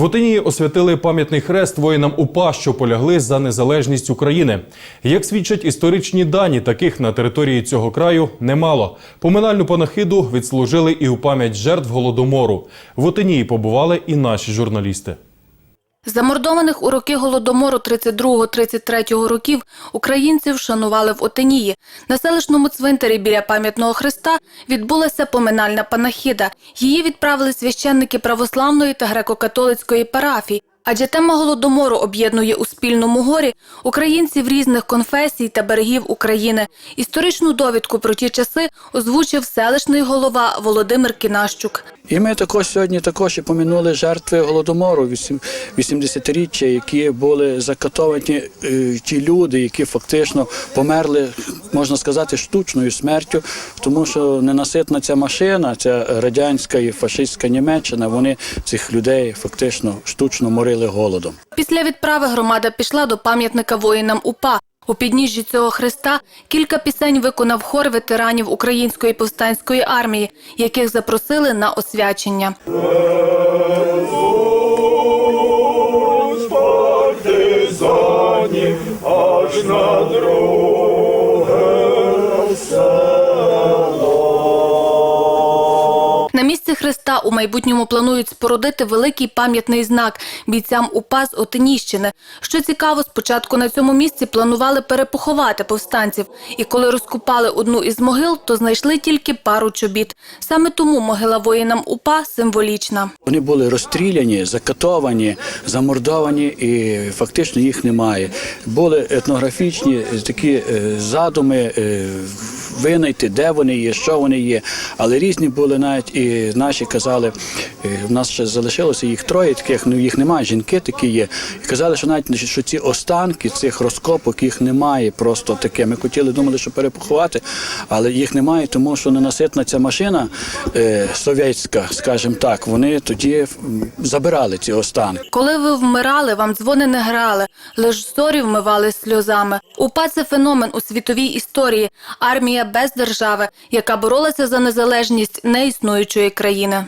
В Отинії освятили пам'ятний хрест воїнам УПА, що полягли за незалежність України. Як свідчать історичні дані, таких на території цього краю немало. Поминальну панахиду відслужили і у пам'ять жертв голодомору. В Отинії побували і наші журналісти. Замордованих у роки голодомору 32-33 років українців шанували в Отинії. На селищному цвинтарі біля пам'ятного хреста відбулася поминальна панахида. Її відправили священники православної та греко-католицької парафій. Адже тема голодомору об'єднує у спільному горі українців різних конфесій та берегів України. Історичну довідку про ті часи озвучив селищний голова Володимир Кінащук. І ми також сьогодні також і помінули жертви голодомору 80-річчя, які були закатовані е, ті люди, які фактично померли, можна сказати, штучною смертю, тому що ненаситна ця машина, ця радянська і фашистська Німеччина, вони цих людей фактично штучно морили голодом. Після відправи громада пішла до пам'ятника воїнам УПА. У підніжжі цього хреста кілька пісень виконав хор ветеранів Української повстанської армії, яких запросили на освячення. аж на друге На місці хреста у майбутньому планують спорудити великий пам'ятний знак бійцям УПА з Отиніщини. Що цікаво, спочатку на цьому місці планували перепоховати повстанців. І коли розкопали одну із могил, то знайшли тільки пару чобіт. Саме тому могила воїнам УПА символічна. Вони були розстріляні, закатовані, замордовані, і фактично їх немає. Були етнографічні такі е, задуми е, винайти, де вони є, що вони є. Але різні були навіть і наші казали, е, в нас ще залишилося їх троє, таких ну їх немає. Жінки такі є. І казали, що навіть що ці останки цих розкопок їх немає. Просто таке. Ми хотіли, думали, що перепоховати, але їх немає, тому що ненаситна ця машина е, совєтська, скажімо так, вони тоді забирали ці останки. Коли ви вмирали, вам дзвони не грали, лиш зорі вмивали сльозами. УПА – це феномен у світовій історії. Армія без держави, яка боролася за незалежність неіснуючої країни.